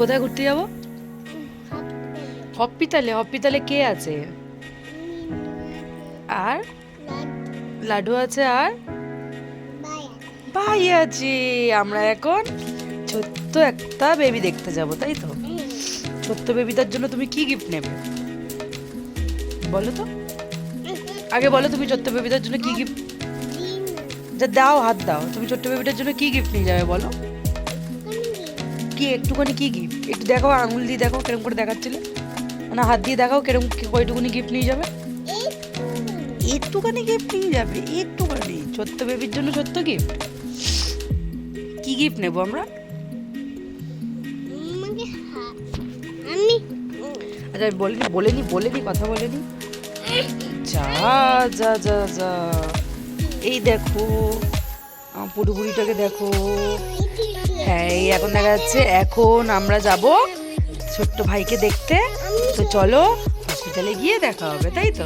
কোথায় ঘুরতে যাব? হসপিটালে হসপিটালে কে আছে? আর? লাডু আছে আর? ভাই আছে। আমরা এখন ছোট্ট একটা বেবি দেখতে যাব তাই তো? ছোট্ট বেবিটার জন্য তুমি কি গিফট নেবে? বলো তো। আগে বলো তুমি ছোট্ট বেবিটার জন্য কি গিফট যা দাও হাত দাও। তুমি ছোট্ট বেবিটার জন্য কি গিফট নিয়ে যাবে বলো? কি একটুখানি কি গিফট একটু দেখো আঙুল দিয়ে দেখো কেরম করে দেখাচ্ছিলে। মানে হাত দিয়ে দেখাও কেরম কয়টুকুনি গিফট নিয়ে যাবে? একটুখানি গিফট নিয়ে যাবে একটুখানি। ছোট্ট বেবির জন্য ছোট্ট গিফট কি গিফট নেব আমরা? আমি আচ্ছা বলিনি বলেনি বলেনি কথা বলেনি। যা যা যা যা। এই দেখো আমার পুরো দেখো। হ্যাঁ এই এখন দেখা যাচ্ছে এখন আমরা যাব ছোট্ট ভাইকে দেখতে। তো চলো হসপিটালে গিয়ে দেখা হবে, তাই তো?